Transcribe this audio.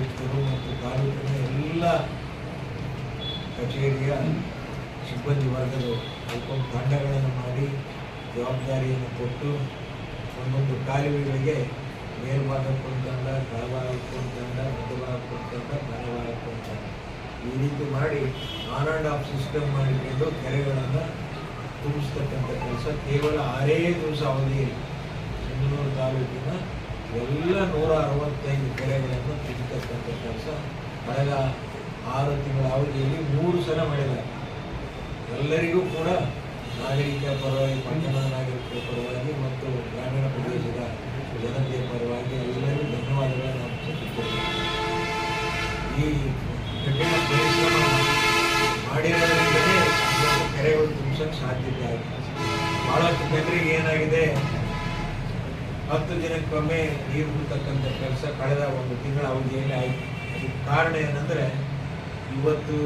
ಆಯುಕ್ತರು ಮತ್ತು ತಾಲೂಕಿನ ಎಲ್ಲ ಕಚೇರಿಯ ಸಿಬ್ಬಂದಿ ವರ್ಗದವರು ಅದಕ್ಕೊಂದು ತಂಡಗಳನ್ನು ಮಾಡಿ ಜವಾಬ್ದಾರಿಯನ್ನು ಕೊಟ್ಟು ಒಂದೊಂದು ಕಾಲುವೆಗಳಿಗೆ ಮೇಲ್ಭಾಗಕ್ಕೊಂದು ತಂಡ ಕೆಳಭಾಗಕ್ಕೊಂದು ತಂಡ ಮಧ್ಯಭಾಗಕ್ಕೊಂದು ತಂಡ ಬಲಭಾಗಕ್ಕೊಂದು ತಂಡ ಈ ರೀತಿ ಮಾಡಿ ಆನ್ ಆ್ಯಂಡ್ ಆಫ್ ಸಿಸ್ಟಮ್ ಮಾಡಿಕೊಂಡು ಕೆರೆಗಳನ್ನು ತುಂಬಿಸ್ತಕ್ಕಂಥ ಕೆಲಸ ಕೇವಲ ಆರೇ ದಿವಸ ಅವಧಿಯಲ್ಲಿ ಸಿಂಧನೂರು ತಾಲೂಕಿನ ಎಲ್ಲ ನೂರ ಅರವತ್ತೈದು ಕೆರೆ ಕಳೆದ ಆರು ತಿಂಗಳ ಅವಧಿಯಲ್ಲಿ ಮೂರು ಸಲ ಮಾಡಿದ್ದಾರೆ ಎಲ್ಲರಿಗೂ ಕೂಡ ನಾಗರಿಕ ಪರವಾಗಿ ಪಟ್ಟಣದ ನಾಗರಿಕರ ಪರವಾಗಿ ಮತ್ತು ಗ್ರಾಮೀಣ ಪ್ರದೇಶದ ಜನತೆಯ ಪರವಾಗಿ ಎಲ್ಲರಿಗೂ ಧನ್ಯವಾದಗಳನ್ನು ಸಲ್ಲಿಸುತ್ತೇವೆ ಈ ಕಠಿಣ ಪರಿಶ್ರಮ ಮಾಡಿರೋದ್ರಿಂದಲೇ ಕೆರೆಗಳು ತುಂಬಿಸೋಕ್ಕೆ ಸಾಧ್ಯತೆ ಆಗಿದೆ. ಭಾಳಷ್ಟು ಜನರಿಗೆ ಏನಾಗಿದೆ, ಹತ್ತು ದಿನಕ್ಕೊಮ್ಮೆ ನೀರು ಬಿಡ್ತಕ್ಕಂಥ ಕೆಲಸ ಕಳೆದ ಒಂದು ತಿಂಗಳ ಅವಧಿಯಲ್ಲಿ ಆಯಿತು. ಕಾರಣ ಏನಂದರೆ ಇವತ್ತು